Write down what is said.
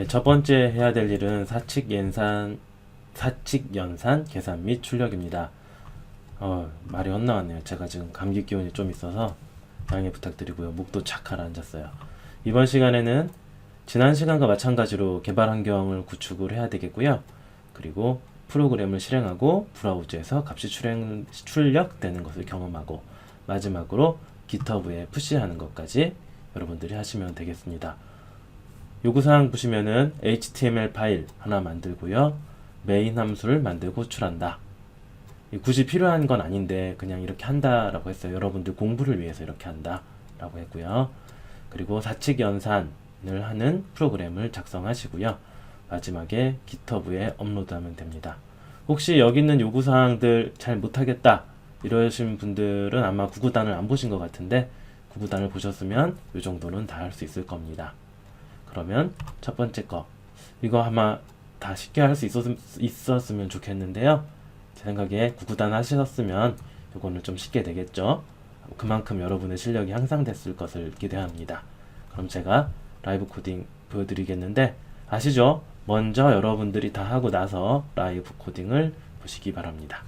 네, 첫 번째 해야 될 일은 사칙 연산 사칙 연산 계산 및 출력입니다. 어, 말이 헛나왔네요. 제가 지금 감기 기운이 좀 있어서 양해 부탁드리고요. 목도 착 가라앉았어요. 이번 시간에는 지난 시간과 마찬가지로 개발 환경을 구축을 해야 되겠고요. 그리고 프로그램을 실행하고 브라우저에서 값이 출행, 출력되는 것을 경험하고 마지막으로 GitHub에 푸시하는 것까지 여러분들이 하시면 되겠습니다. 요구사항 보시면은 HTML 파일 하나 만들고요. 메인 함수를 만들고 호출한다. 이 굳이 필요한 건 아닌데 그냥 이렇게 한다라고 했어요. 여러분들 공부를 위해서 이렇게 한다라고 했고요. 그리고 사칙 연산을 하는 프로그램을 작성하시고요. 마지막에 GitHub에 업로드하면 됩니다. 혹시 여기 있는 요구사항들 잘 못하겠다 이러신 분들은 아마 구구단을 안 보신 것 같은데 구구단을 보셨으면 이 정도는 다 할 수 있을 겁니다. 그러면 첫 번째 거 이거 아마 다 쉽게 할 수 있었으면 좋겠는데요. 제 생각에 구구단 하셨으면 이거는 좀 쉽게 되겠죠. 그만큼 여러분의 실력이 향상됐을 것을 기대합니다. 그럼 제가 라이브 코딩 보여드리겠는데 아시죠? 먼저 여러분들이 다 하고 나서 라이브 코딩을 보시기 바랍니다.